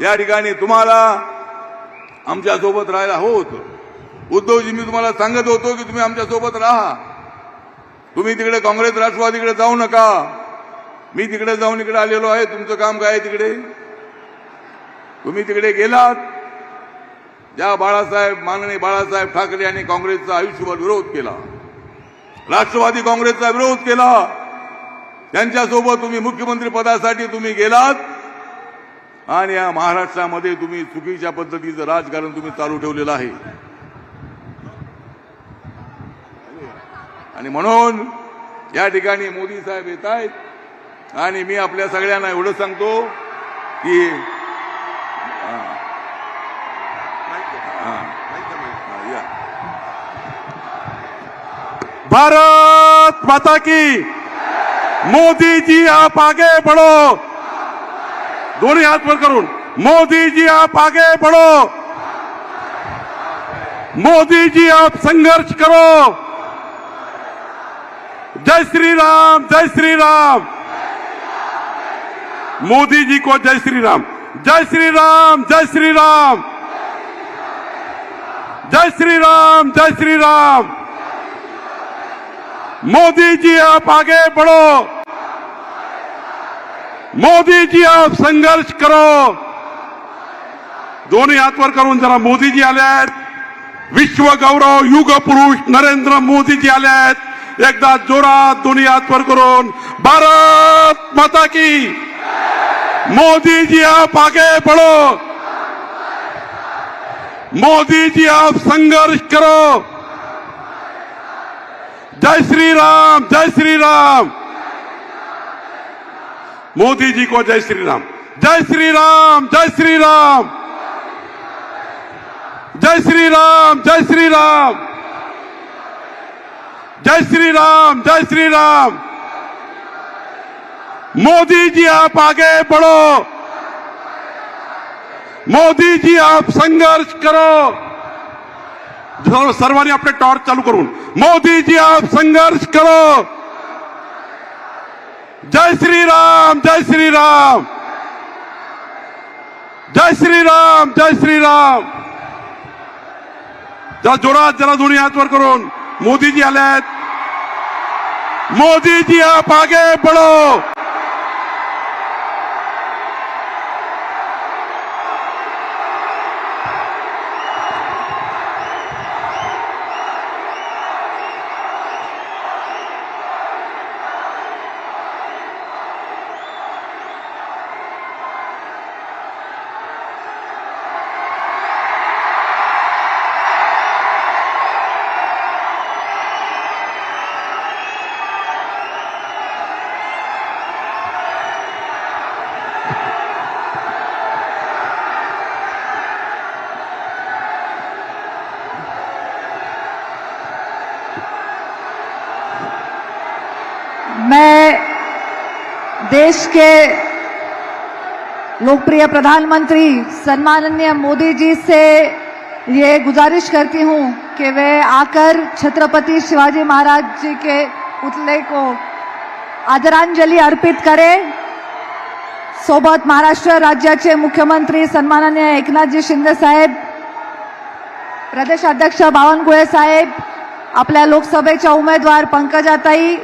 या ठिकाणी तुम्हाला आमच्यासोबत राहायला होत. उद्धवजी मी तुम्हाला सांगत होतो की तुम्ही आमच्यासोबत राहा. तुम्ही तिकडे काँग्रेस राष्ट्रवादीकडे जाऊ नका. मी तिकडे जाऊन इकडे आलेलो आहे. तुमचं काम काय आहे तिकडे? तुम्ही तिकडे गेलात. ज्या बाळासाहेब माननीय बाळासाहेब ठाकरे यांनी काँग्रेसचा आयुष्यभर विरोध केला. राष्ट्रवादी काँग्रेसचा विरोध केला. त्यांच्यासोबत तुम्ही मुख्यमंत्री पदासाठी तुम्ही गेलात. आणि या महाराष्ट्रामध्ये तुम्ही चुकीच्या पद्धतीचं राजकारण तुम्ही चालू ठेवलेलं आहे. आणि म्हणून या ठिकाणी मोदी साहेब येत आहेत. आणि मी आपल्या सगळ्यांना एवढं सांगतो की या. भारत माता की मोदी जी आप आगे बढ़ो. दोन्ही हात वर करून मोदी जी, आप आगे बढ़ो। मोदी जी, आप संघर्ष करो। जय श्री राम, जय श्री राम। मोदी जी को जय श्री राम। जय श्री राम, जय श्री राम। जय श्री राम, जय श्री राम। मोदी जी, आप आगे बढ़ो। मोदी जी आप संघर्ष करो। दोन्ही हातवर करून जरा मोदीजी आले आहेत। विश्व गौरव युग पुरुष नरेंद्र मोदीजी आले आहेत। एकदा जोरात दोन्ही हातवर करून भारत माता की मोदीजी आप आगे बढ़ो। मोदीजी आप संघर्ष करो। जय श्री राम जय श्री राम। मोदी जी को जय श्री राम जय श्री राम जय श्री राम जय श्री राम जय श्री राम जय श्री राम जय श्री राम मोदी जी आप आगे बढ़ो। मोदी जी आप संघर्ष करो। सर्व- सर्वांनी आपले टॉर्च चालू करून। मोदी जी आप संघर्ष करो। जय श्री राम जय श्री राम जय श्री राम जय श्री राम जरा जोरात जरा दोन्ही हातवर करून. मोदीजी आले आहेत मोदीजी आप आगे बढ़ो मैं देश के लोकप्रिय प्रधानमंत्री सम्माननीय मोदी जी से ये गुजारिश करती हूँ कि वे आकर छत्रपति शिवाजी महाराज जी के पुतले को आदरांजली अर्पित करें। सोबत महाराष्ट्र राज्याचे मुख्यमंत्री सन्माननीय एकनाथजी शिंदे साहेब प्रदेशाध्यक्ष बावनकुळे साहेब आपल्या लोकसभेच्या उमेदवार पंकजाताई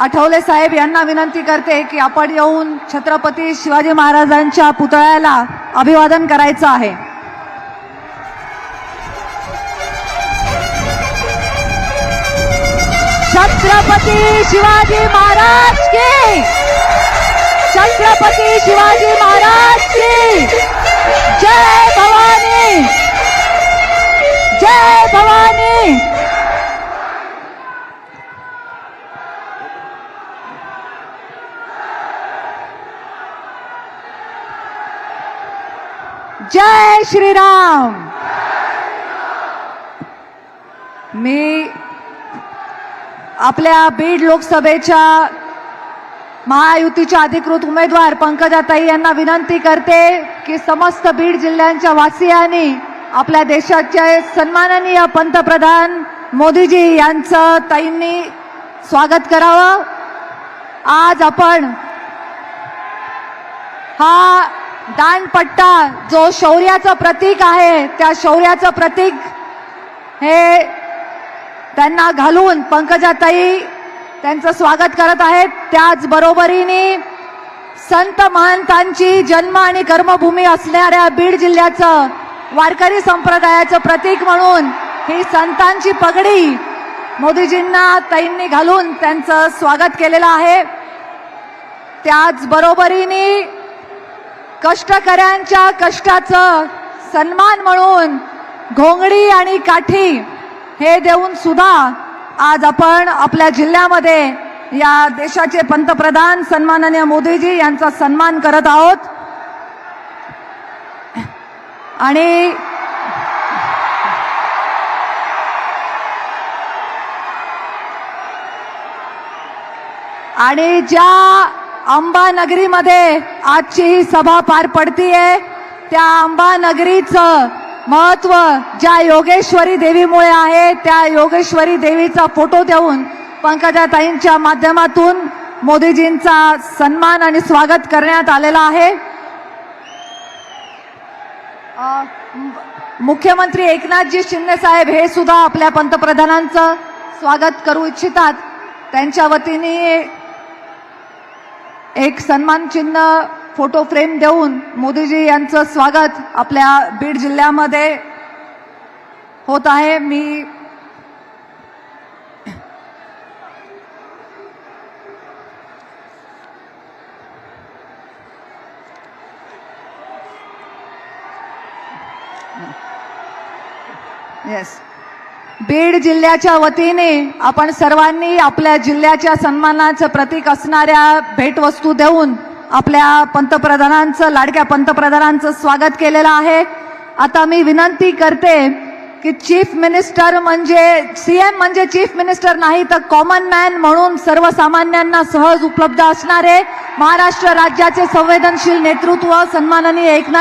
आठवले साहेब यांना विनंती करते की आपण येऊन छत्रपती शिवाजी महाराजांच्या पुतळ्याला अभिवादन करायचं आहे. छत्रपती शिवाजी महाराज की! छत्रपती शिवाजी महाराज की! जय भवानी! जय श्रीराम। मी आपल्या बीड लोकसभेच्या महायुतीच्या अधिकृत उमेदवार पंकजाताई यांना विनंती करते की समस्त बीड जिल्ह्यांच्या वासियांनी आपल्या देशाचे सन्माननीय पंतप्रधान मोदीजी यांचं ताईंनी स्वागत करावं. आज आपण हा दानपट्टा जो शौर्याचं प्रतीक आहे त्या शौर्याचं प्रतीक हे त्यांना घालून पंकजाताई त्यांचं स्वागत करत आहेत. त्याच बरोबरीने संत महंतांची जन्म आणि कर्मभूमी असणाऱ्या बीड जिल्ह्याचं वारकरी संप्रदायाचं प्रतीक म्हणून ही संतांची पगडी मोदीजींना ताईंनी घालून त्यांचं स्वागत केलेलं आहे. त्याचबरोबरीने कष्टकऱ्यांच्या कष्टाचं सन्मान म्हणून घोंगडी आणि काठी हे देऊन सुद्धा आज आपण आपल्या जिल्ह्यामध्ये या देशाचे पंतप्रधान सन्माननीय मोदीजी यांचा सन्मान करत आहोत. आणि आणि ज्या अंबानगरीमध्ये आजची ही सभा पार पडतीये. त्या अंबानगरीचं महत्त्व ज्या योगेश्वरी देवीमुळे आहे त्या योगेश्वरी देवीचा फोटो देऊन पंकजाताईंच्या माध्यमातून मोदीजींचा सन्मान आणि स्वागत करण्यात आलेला आहे. मुख्यमंत्री एकनाथजी शिंदे साहेब हे सुद्धा आपल्या पंतप्रधानांचं स्वागत करू इच्छितात. त्यांच्या वतीने एक सन्मान चिन्ह फोटो फ्रेम देऊन मोदीजी यांचं स्वागत आपल्या बीड जिल्ह्यामध्ये होत आहे. मी येस बीड जिल्ह्याच्या वतीने आपण सर्वांनी आपल्या जिल्ह्याच्या सन्मानाचं प्रतीक असणाऱ्या भेटवस्तू देऊन आपल्या पंतप्रधानांचं लाडक्या पंतप्रधानांचं स्वागत केलेलं आहे. आता मी विनंती करते की चीफ मिनिस्टर म्हणजे सी एम म्हणजे चीफ मिनिस्टर नाही तर कॉमन मॅन म्हणून सर्वसामान्यांना सहज उपलब्ध असणारे महाराष्ट्र राज्याचे संवेदनशील नेतृत्व सन्माननीय एकनाथ